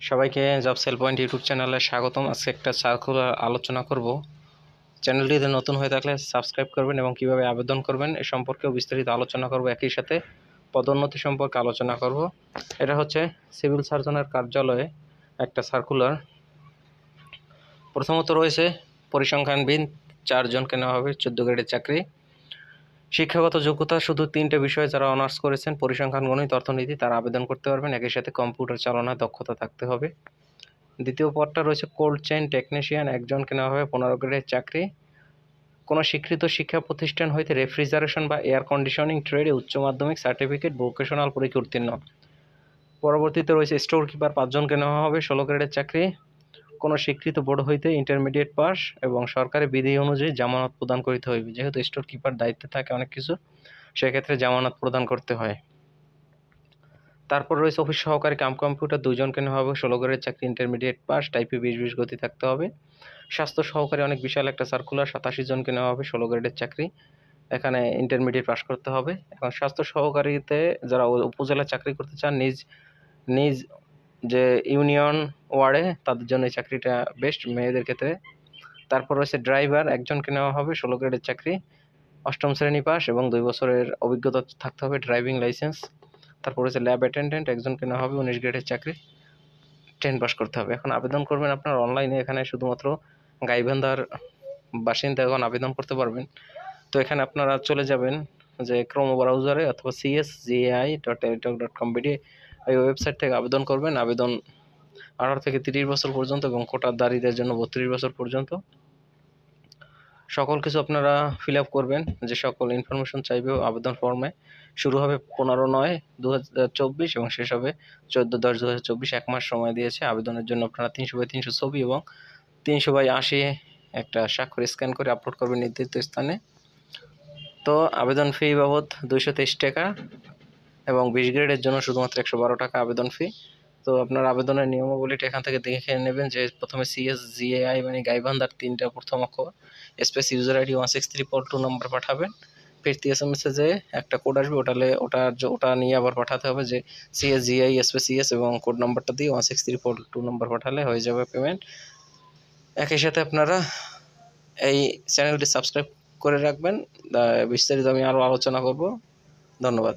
সবাইকে job sell point YouTube চ্যানেলে স্বাগতম। আজকে একটা সার্কুলার আলোচনা করব। চ্যানেলটিতে নতুন হয়ে থাকলে সাবস্ক্রাইব করবেন এবং কীভাবে আবেদন করবেন এ সম্পর্কেও বিস্তারিত আলোচনা করব। একই সাথে পদোন্নতি সম্পর্কে আলোচনা করব। এটা হচ্ছে সিভিল সার্জনের কার্যালয়ে একটা সার্কুলার। প্রথমত রয়েছে পরিসংখ্যানবিদ, চারজনকে নেওয়া হবে, চোদ্দ গ্রেডের চাকরি। শিক্ষাগত যোগ্যতা শুধু তিনটে বিষয়ে যারা অনার্স করেছেন, পরিসংখ্যান, গণিত, অর্থনীতি, তারা আবেদন করতে পারবেন। একই সাথে কম্পিউটার চালনায় দক্ষতা থাকতে হবে। দ্বিতীয় পদটা রয়েছে কোল্ড চেইন টেকনিশিয়ান একজনকে নেওয়া হবে পনেরো গ্রেডের চাকরি। কোনো স্বীকৃত শিক্ষা প্রতিষ্ঠান হইতে রেফ্রিজারেশন বা এয়ার কন্ডিশনিং ট্রেডে উচ্চ মাধ্যমিক সার্টিফিকেট ভোকেশনাল পরীক্ষা উত্তীর্ণ। পরবর্তীতে রয়েছে স্টোর কিপার পাঁচজনকে নেওয়া হবে ষোলো গ্রেডের চাকরি। কোনো স্বীকৃত বোর্ড হইতে ইন্টারমিডিয়েট পাস এবং সরকারি বিধি অনুযায়ী জামানত প্রদান করিতে হইবে। যেহেতু স্টোর কিপার দায়িত্বে থাকে অনেক কিছু, সেক্ষেত্রে জামানত প্রদান করতে হয়। তারপর রয়েছে অফিস সহকারী কাম কম্পিউটার দুজনকে নেওয়া হবে। ষোলো গ্রেডের চাকরি ইন্টারমিডিয়েট পাস টাইপে বিশ বিশ গতি থাকতে হবে। স্বাস্থ্য সহকারী অনেক বিশাল একটা সার্কুলার সাতাশি জনকে নেওয়া হবে ষোলো গ্রেডের চাকরি। এখানে ইন্টারমিডিয়েট পাস করতে হবে। এখন স্বাস্থ্য সহকারীতে যারা উপজেলা চাকরি করতে চান, নিজ নিজ যে ইউনিয়ন ওয়ার্ডে তাদের জন্য এই চাকরিটা বেস্ট মেয়েদের ক্ষেত্রে। তারপর রয়েছে ড্রাইভার একজনকে নেওয়া হবে, ষোলো গ্রেডের চাকরি, অষ্টম শ্রেণি পাস এবং দুই বছরের অভিজ্ঞতা থাকতে হবে ড্রাইভিং লাইসেন্স তারপর রয়েছে ল্যাব অ্যাটেন্ডেন্ট একজনকে নেওয়া হবে, উনিশ গ্রেডের চাকরি। টেন পাস করতে হবে। এখন আবেদন করবেন আপনার অনলাইনে এখানে শুধুমাত্র গাইবান্ধার বাসিন্দা এখন আবেদন করতে পারবেন। তো এখানে আপনারা চলে যাবেন যে ক্রোমো ব্রাউজারে অথবা CS GAI dot Teletalk dot com এই ওয়েবসাইট থেকে আবেদন করবেন। আবেদন আঠারো থেকে তিরিশ বছর পর্যন্ত এবং কোটাদারীদের জন্য বত্রিশ বছর পর্যন্ত। সকল কিছু আপনারা ফিল আপ করবেন। যে সকল ইনফরমেশন চাইবে আবেদন ফর্মে শুরু হবে পনেরো নয় দু চব্বিশ এবং শেষ হবে চোদ্দ দশ দু চব্বিশ। এক মাস সময় দিয়েছে। আবেদনের জন্য আপনারা তিনশো বাই তিনশো ছবি এবং তিনশো বাই আশি একটা স্বাক্ষর স্ক্যান করে আপলোড করবেন নির্ধারিত স্থানে। তো আবেদন ফি বাবদ দুইশো তেইশ টাকা। এবং বিশ গ্রেডের জন্য শুধুমাত্র একশো বারো টাকা আবেদন ফি তো আপনার আবেদনের নিয়মাবলীটা এখান থেকে দেখে নেবেন যে প্রথমে সিএস জিএআই মানে গাইবান্ধার তিনটা প্রথম অক্ষর space user ID one six three four two নম্বর পাঠাবেন। ফিরতি এস এম এসে যে একটা কোড আসবে, ওটালে ওটা ওটা নিয়ে আবার পাঠাতে হবে যে সিএস জিআই স্পেস সিএস এবং কোড নম্বরটা দিয়ে one six three four two নম্বর পাঠালে হয়ে যাবে পেমেন্ট একই সাথে আপনারা এই চ্যানেলটি সাবস্ক্রাইব করে রাখবেন। বিস্তারিত আমি আরও আলোচনা করব। ধন্যবাদ।